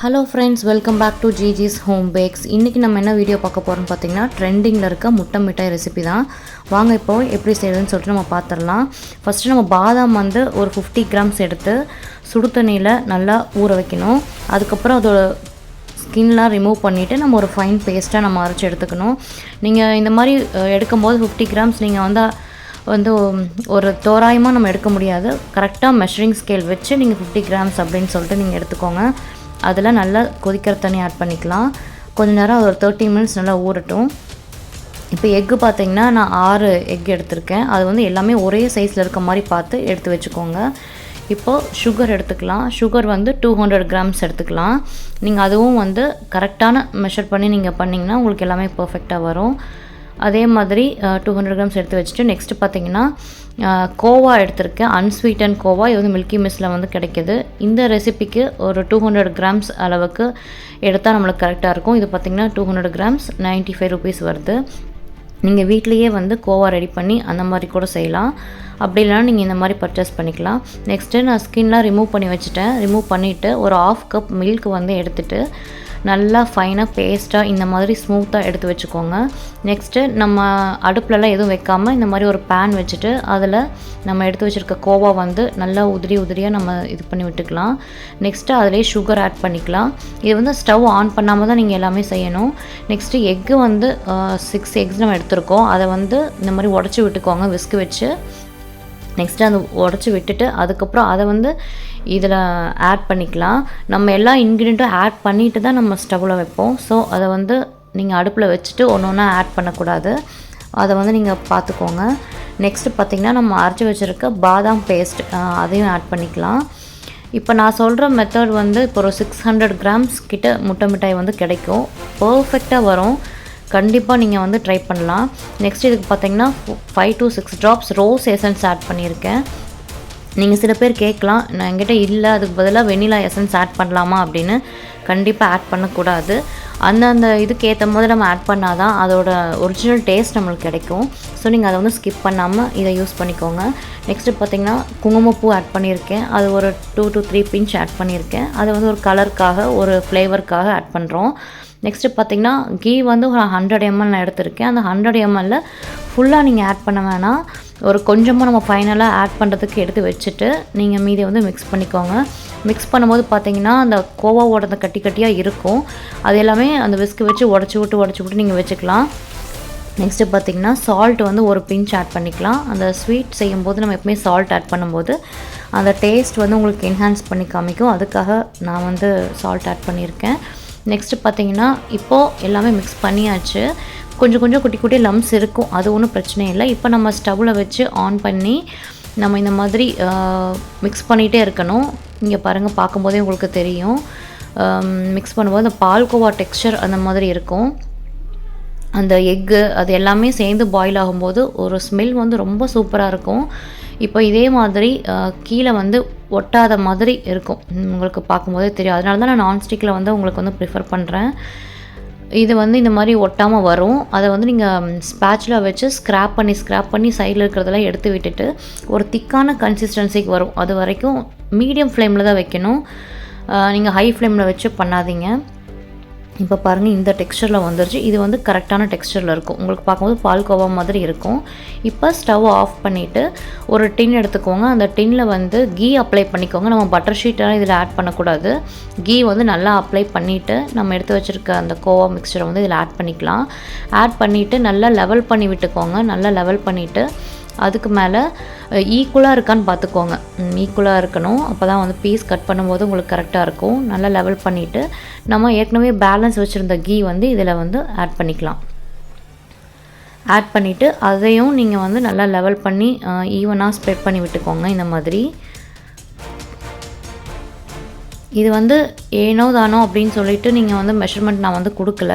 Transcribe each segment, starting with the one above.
Hello friends welcome back to GG's home bakes இன்றைக்கி நம்ம என்ன வீடியோ பார்க்க போகிறோம்னு பார்த்தீங்கன்னா ட்ரெண்டிங்கில் இருக்க முட்டை மிட்டாய் ரெசிபி தான். வாங்க இப்போ எப்படி செய்யறதுன்னு சொல்லிட்டு நம்ம பார்த்துடலாம். ஃபஸ்ட்டு நம்ம பாதாம் வந்து ஒரு ஃபிஃப்டி கிராம்ஸ் எடுத்து சுடு தண்ணியில் நல்லா ஊற வைக்கணும். அதுக்கப்புறம் அதோட ஸ்கின்லாம் ரிமூவ் பண்ணிவிட்டு நம்ம ஒரு ஃபைன் பேஸ்ட்டாக நம்ம அரைச்சி எடுத்துக்கணும். நீங்கள் இந்த மாதிரி எடுக்கும் எடுக்கும்போது ஃபிஃப்டி கிராம்ஸ் நீங்கள் வந்து வந்து ஒரு தோராயமாக நம்ம எடுக்க முடியாது. கரெக்டாக மெஷரிங் ஸ்கேல் வச்சு நீங்கள் ஃபிஃப்டி கிராம்ஸ் அப்படின்னு சொல்லிட்டு நீங்கள் எடுத்துக்கோங்க. அதில் நல்லா கொதிக்கிற தண்ணி ஆட் பண்ணிக்கலாம். கொஞ்ச நேரம் ஒரு தேர்ட்டி மினிட்ஸ் நல்லா ஊறட்டும். இப்போ எக்கு பார்த்தீங்கன்னா நான் ஆறு எக் எடுத்திருக்கேன். அது வந்து எல்லாமே ஒரே சைஸில் இருக்க மாதிரி பார்த்து எடுத்து வச்சுக்கோங்க. இப்போது சுகர் எடுத்துக்கலாம். சுகர் வந்து டூ ஹண்ட்ரட் கிராம்ஸ் எடுத்துக்கலாம். நீங்கள் அதுவும் வந்து கரெக்டான மெஷர் பண்ணி நீங்கள் பண்ணிங்கன்னா உங்களுக்கு எல்லாமே பர்ஃபெக்டாக வரும். அதே மாதிரி டூ ஹண்ட்ரட் கிராம்ஸ் எடுத்து வச்சுட்டு நெக்ஸ்ட்டு பார்த்தீங்கன்னா கோவா எடுத்திருக்கேன். அன்ஸ்வீட்டன் கோவா. இது வந்து மில்கி மிஸ்ஸில் வந்து கிடைக்கிது. இந்த ரெசிபிக்கு ஒரு டூ ஹண்ட்ரட் கிராம்ஸ் அளவுக்கு எடுத்தால் நம்மளுக்கு கரெக்டாக இருக்கும். இது பார்த்திங்கன்னா two hundred grams ninety five rupees வருது. நீங்கள் வீட்லேயே வந்து கோவா ரெடி பண்ணி அந்த மாதிரி கூட செய்யலாம். அப்படி இல்லைனா நீங்கள் இந்த மாதிரி பர்ச்சேஸ் பண்ணிக்கலாம். நெக்ஸ்ட்டு நான் ஸ்கின்லாம் ரிமூவ் பண்ணி வச்சுட்டேன். ரிமூவ் பண்ணிவிட்டு ஒரு ஆஃப் கப் மில்க் வந்து எடுத்துகிட்டு நல்லா ஃபைனாக பேஸ்ட்டாக இந்த மாதிரி ஸ்மூத்தாக எடுத்து வச்சுக்கோங்க. நெக்ஸ்ட்டு நம்ம அடுப்புலலாம் எதுவும் வைக்காமல் இந்த மாதிரி ஒரு பேன் வச்சுட்டு அதில் நம்ம எடுத்து வச்சுருக்க கோவா வந்து நல்லா உதிரி உதிரியாக நம்ம இது பண்ணி விட்டுக்கலாம். நெக்ஸ்ட்டு அதிலே சுகர் ஆட் பண்ணிக்கலாம். இது வந்து ஸ்டவ் ஆன் பண்ணாமல் தான் நீங்கள் எல்லாமே செய்யணும். நெக்ஸ்ட்டு எக்கு வந்து சிக்ஸ் எக்ஸ் நம்ம எடுத்துருக்கோம். அதை வந்து இந்த மாதிரி உடச்சி விட்டுக்கோங்க விஸ்கு வச்சு. நெக்ஸ்ட்டு அந்த உடச்சி விட்டுட்டு அதுக்கப்புறம் அதை வந்து இதில் ஆட் பண்ணிக்கலாம். நம்ம எல்லா இன்க்ரீடியண்ட்டும் ஆட் பண்ணிட்டு தான் நம்ம ஸ்டவ்வில் வைப்போம். ஸோ அதை வந்து நீங்கள் அடுப்பில் வச்சுட்டு ஒன்று ஒன்றா ஆட் பண்ணக்கூடாது. அதை வந்து நீங்கள் பார்த்துக்கோங்க. நெக்ஸ்ட்டு பார்த்திங்கன்னா நம்ம அரைச்சி வச்சுருக்க பாதாம் பேஸ்ட் அதையும் ஆட் பண்ணிக்கலாம். இப்போ நான் சொல்கிற மெத்தட் வந்து இப்போ ஒரு சிக்ஸ் ஹண்ட்ரட் கிராம்ஸ் கிட்ட முட்டை மிட்டாய் வந்து கிடைக்கும். பர்ஃபெக்டாக வரும். கண்டிப்பாக நீங்கள் வந்து ட்ரை பண்ணலாம். நெக்ஸ்ட் இதுக்கு பார்த்தீங்கன்னா five to six drops rose essence add பண்ணியிருக்கேன். நீங்கள் சில பேர் கேட்கலாம் நான் என்கிட்ட இல்லை அதுக்கு பதிலாக வெண்ணிலா எசன்ஸ் ஆட் பண்ணலாமா? அப்படின்னு கண்டிப்பாக ஆட் பண்ணக்கூடாது. அந்தந்த இதுக்கு ஏற்ற போது நம்ம ஆட் பண்ணால் தான் அதோட ஒரிஜினல் டேஸ்ட் நம்மளுக்கு கிடைக்கும். ஸோ நீங்கள் அதை வந்து ஸ்கிப் பண்ணாமல் இதை யூஸ் பண்ணிக்கோங்க. நெக்ஸ்ட்டு பார்த்தீங்கன்னா குங்குமப்பூ ஆட் பண்ணியிருக்கேன். அது ஒரு two to three pinch add பண்ணியிருக்கேன். அது வந்து ஒரு கலருக்காக ஒரு ஃப்ளேவருக்காக ஆட் பண்ணுறோம் நெக்ஸ்ட்டு பார்த்தீங்கன்னா கீ வந்து ஒரு ஹண்ட்ரட் எம்எல் நான் எடுத்திருக்கேன். அந்த ஹண்ட்ரட் எம்எல்ல ஃபுல்லாக நீங்கள் ஆட் பண்ண வேணாம். ஒரு கொஞ்சமாக நம்ம ஃபைனலாக ஆட் பண்ணுறதுக்கு எடுத்து வச்சுட்டு நீங்கள் மீதியை வந்து மிக்ஸ் பண்ணிக்கோங்க. மிக்ஸ் பண்ணும்போது பார்த்தீங்கன்னா அந்த கோவாவோட அந்த கட்டி கட்டியாக இருக்கும். அது எல்லாமே அந்த விஸ்கு வச்சு உடச்சி விட்டு உடச்சி விட்டு நீங்கள் வச்சுக்கலாம். நெக்ஸ்ட்டு பார்த்தீங்கன்னா சால்ட் வந்து ஒரு பிஞ்ச் ஆட் பண்ணிக்கலாம். அந்த ஸ்வீட் செய்யும்போது நம்ம எப்பவுமே சால்ட் ஆட் பண்ணும்போது அந்த டேஸ்ட் வந்து உங்களுக்கு என்ஹான்ஸ் பண்ணி காமிக்கும். அதுக்காக நான் வந்து சால்ட் ஆட் பண்ணியிருக்கேன். நெக்ஸ்ட்டு பார்த்தீங்கன்னா இப்போது எல்லாமே மிக்ஸ் பண்ணியாச்சு. கொஞ்சம் கொஞ்சம் குட்டி குட்டி லம்ஸ் இருக்கும். அது ஒன்றும் பிரச்சனை இல்லை. இப்போ நம்ம ஸ்டவ்வில் வச்சு ஆன் பண்ணி நம்ம இந்த மாதிரி மிக்ஸ் பண்ணிகிட்டே இருக்கணும். இங்கே பாருங்கள் பார்க்கும்போதே உங்களுக்கு தெரியும். மிக்ஸ் பண்ணும்போது அந்த பால்கோவா டெக்ஸ்சர் அந்த மாதிரி இருக்கும். அந்த எக்கு அது எல்லாமே சேர்ந்து பாயில் ஆகும்போது ஒரு ஸ்மெல் வந்து ரொம்ப சூப்பராக இருக்கும். இப்போ இதே மாதிரி கீழே வந்து ஒட்டாத மாதிரி இருக்கும். உங்களுக்கு பார்க்கும்போதே தெரியும். அதனால தான் நான் நான்ஸ்டிக்கில் வந்து உங்களுக்கு வந்து ப்ரிஃபர் பண்ணுறேன் இது வந்து இந்த மாதிரி ஒட்டாமல் வரும். அதை வந்து நீங்கள் ஸ்பேச்சில் வச்சு ஸ்க்ராப் பண்ணி ஸ்க்ராப் பண்ணி சைடில் இருக்கிறதெல்லாம் எடுத்து விட்டுட்டு ஒரு திக்கான கன்சிஸ்டன்சிக்கு வரும். அது வரைக்கும் மீடியம் ஃப்ளேமில் தான் வைக்கணும். நீங்கள் ஹை ஃப்ளேமில் வச்சு பண்ணாதீங்க. இப்போ பாருங்கள் இந்த டெக்ஸ்சரில் வந்துருச்சு. இது வந்து கரெக்டான டெக்ஸ்சரில் இருக்கும். உங்களுக்கு பார்க்கும்போது பால்கோவா மாதிரி இருக்கும். இப்போ ஸ்டவ் ஆஃப் பண்ணிவிட்டு ஒரு டின் எடுத்துக்கோங்க. அந்த டின்னில் வந்து கீ அப்ளை பண்ணிக்கோங்க. நம்ம பட்டர் ஷீட்டெல்லாம் இதில் ஆட் பண்ணக்கூடாது. கீ வந்து நல்லா அப்ளை பண்ணிவிட்டு நம்ம எடுத்து வச்சுருக்க அந்த கோவா மிக்சரை வந்து இதில் ஆட் பண்ணிக்கலாம். ஆட் பண்ணிவிட்டு நல்லா லெவல் பண்ணி விட்டுக்கோங்க. நல்லா லெவல் பண்ணிவிட்டு அதுக்கு மேலே ஈக்குவலாக இருக்கான்னு பார்த்துக்கோங்க ஈக்குவலாக இருக்கணும். அப்போ தான் வந்து பீஸ் கட் பண்ணும்போது உங்களுக்கு கரெக்டாக இருக்கும். நல்லா லெவல் பண்ணிவிட்டு நம்ம ஏற்கனவே பேலன்ஸ் வச்சுருந்த கீ வந்து இதில் வந்து ஆட் பண்ணிக்கலாம். ஆட் பண்ணிவிட்டு அதையும் நீங்கள் வந்து நல்லா லெவல் பண்ணி ஈவனாக ஸ்ப்ரெட் பண்ணி விட்டுக்கோங்க இந்த மாதிரி. இது வந்து ஏனோ தானோ அப்படின்னு சொல்லிட்டு நீங்கள் வந்து மெஷர்மெண்ட் நான் வந்து கொடுக்கல.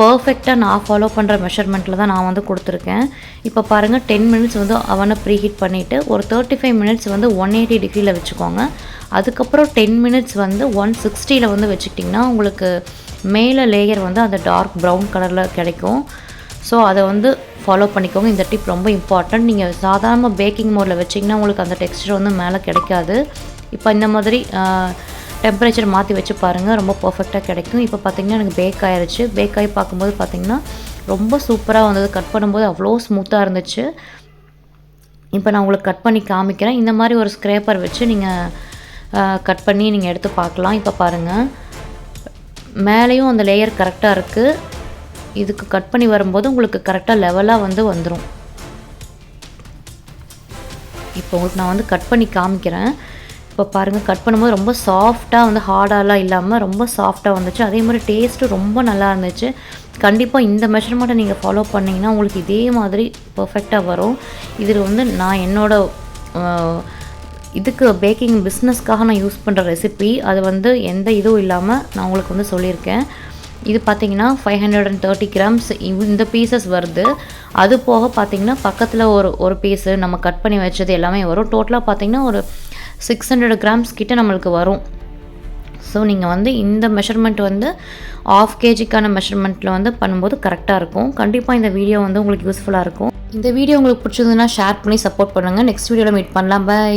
பர்ஃபெக்டாக நான் ஃபாலோ பண்ணுற மெஷர்மெண்ட்டில் தான் நான் வந்து கொடுத்துருக்கேன். இப்போ பாருங்கள் டென் மினிட்ஸ் வந்து அவனை ப்ரீ ஹீட் பண்ணிவிட்டு ஒரு தேர்ட்டி ஃபைவ் மினிட்ஸ் வந்து ஒன் எயிட்டி டிகிரியில் வச்சுக்கோங்க. அதுக்கப்புறம் டென் மினிட்ஸ் வந்து ஒன் சிக்ஸ்டியில் வந்து வச்சுக்கிட்டிங்கன்னா உங்களுக்கு மேலே லேயர் வந்து அந்த டார்க் ப்ரௌன் கலரில் கிடைக்கும். ஸோ அதை வந்து ஃபாலோ பண்ணிக்கோங்க. இந்த டிப் ரொம்ப இம்பார்ட்டன்ட் நீங்கள் சாதாரணமாக பேக்கிங் மோடில் வச்சிங்கன்னா உங்களுக்கு அந்த டெக்ஸ்டர் வந்து மேலே கிடைக்காது. இப்போ இந்த மாதிரி டெம்பரேச்சர் மாற்றி வச்சு பாருங்கள் ரொம்ப பர்ஃபெக்டாக கிடைக்கும். இப்போ பார்த்தீங்கன்னா எனக்கு பேக் ஆயிடுச்சு பேக் ஆகி பார்க்கும்போது பார்த்தீங்கன்னா ரொம்ப சூப்பராக வந்தது. கட் பண்ணும்போது அவ்வளோ ஸ்மூத்தாக இருந்துச்சு. இப்போ நான் உங்களுக்கு கட் பண்ணி காமிக்கிறேன். இந்த மாதிரி ஒரு ஸ்க்ரேப்பர் வச்சு நீங்கள் கட் பண்ணி நீங்கள் எடுத்து பார்க்கலாம். இப்போ பாருங்கள் மேலேயும் அந்த லேயர் கரெக்டாக இருக்குது இதுக்கு கட் பண்ணி வரும்போது உங்களுக்கு கரெக்டாக லெவலாக வந்து வந்துடும் இப்போ உங்களுக்கு நான் வந்து கட் பண்ணி காமிக்கிறேன். இப்போ பாருங்கள் கட் பண்ணும்போது ரொம்ப சாஃப்டாக வந்து ஹார்டாலாம் இல்லாமல் ரொம்ப சாஃப்டாக வந்துச்சு. அதே மாதிரி டேஸ்ட்டு ரொம்ப நல்லா இருந்துச்சு. கண்டிப்பாக இந்த மெஷர்மெண்ட்டை நீங்கள் ஃபாலோ பண்ணிங்கன்னா உங்களுக்கு இதே மாதிரி பர்ஃபெக்டாக வரும். இதில் வந்து நான் என்னோடய இதுக்கு பேக்கிங் பிஸ்னஸ்க்காக நான் யூஸ் பண்ணுற ரெசிபி அது வந்து எந்த இதுவும் இல்லாமல் நான் உங்களுக்கு வந்து சொல்லியிருக்கேன். இது பார்த்தீங்கன்னா five hundred and thirty grams இந்த பீசஸ் வருது. அது போக பார்த்தீங்கன்னா பக்கத்தில் ஒரு ஒரு பீஸு நம்ம கட் பண்ணி வச்சது எல்லாமே வரும். டோட்டலாக பார்த்தீங்கன்னா ஒரு சிக்ஸ் ஹண்ட்ரட் கிராம்ஸ் கிட்டே நம்மளுக்கு வரும். ஸோ நீங்கள் வந்து இந்த மெஷர்மெண்ட் வந்து ஆஃப் கேஜிக்கான மெஷர்மெண்ட்டில் வந்து பண்ணும்போது கரெக்டாக இருக்கும். கண்டிப்பாக இந்த வீடியோ வந்து உங்களுக்கு யூஸ்ஃபுல்லாக இருக்கும். இந்த வீடியோ உங்களுக்கு பிடிச்சதுன்னா ஷேர் பண்ணி சப்போர்ட் பண்ணுங்கள் நெக்ஸ்ட் வீடியோவில் மீட் பண்ணலாம். பை